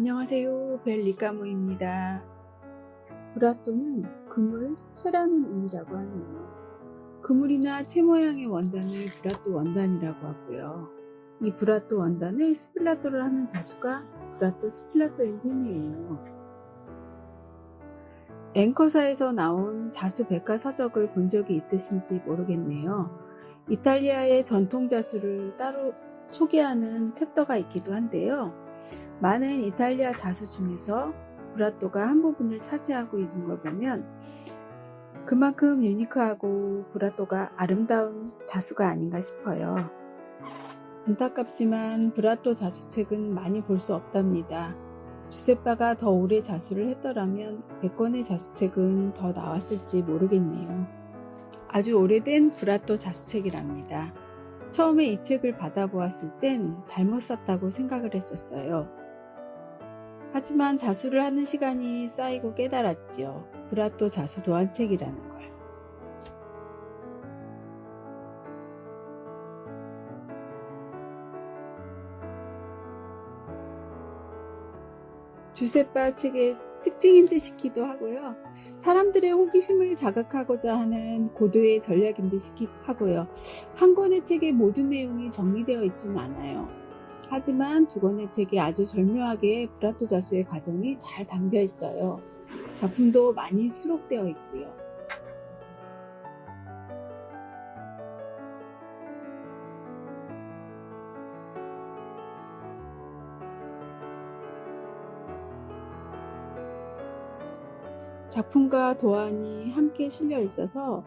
안녕하세요. 벨리까모입니다. 브라또는 그물, 채라는 의미라고 하네요. 그물이나 채 모양의 원단을 브라또 원단이라고 하고요. 이 브라또 원단에 스필라토를 하는 자수가 브라또 스필라토인 셈이에요. 앵커사에서 나온 자수 백과 서적을 본 적이 있으신지 모르겠네요. 이탈리아의 전통 자수를 따로 소개하는 챕터가 있기도 한데요. 많은 이탈리아 자수 중에서 브라또가 한 부분을 차지하고 있는 걸 보면 그만큼 유니크하고 브라또가 아름다운 자수가 아닌가 싶어요. 안타깝지만 브라또 자수책은 많이 볼 수 없답니다. 주세빠가 더 오래 자수를 했더라면 100권의 자수책은 더 나왔을지 모르겠네요. 아주 오래된 브라또 자수책이랍니다. 처음에 이 책을 받아보았을 땐 잘못 샀다고 생각을 했었어요. 하지만 자수를 하는 시간이 쌓이고 깨달았지요. 브라또 자수 도안책이라는 걸. 주세빠 책의 특징인 듯 싶기도 하고요. 사람들의 호기심을 자극하고자 하는 고도의 전략인 듯 싶기도 하고요. 한 권의 책의 모든 내용이 정리되어 있지는 않아요. 하지만 두 권의 책에 아주 절묘하게 브라토 자수의 과정이 잘 담겨 있어요. 작품도 많이 수록되어 있고요. 작품과 도안이 함께 실려 있어서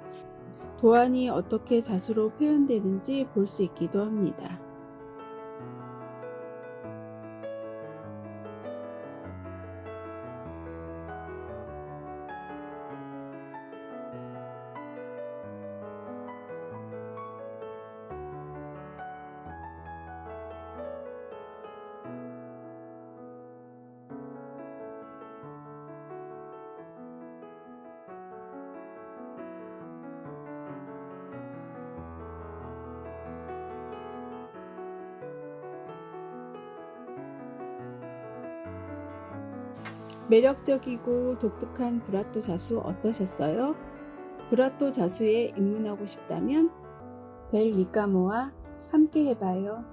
도안이 어떻게 자수로 표현되는지 볼 수 있기도 합니다. 매력적이고 독특한 브라또 자수 어떠셨어요? 브라또 자수에 입문하고 싶다면 벨 리카모와 함께 해봐요.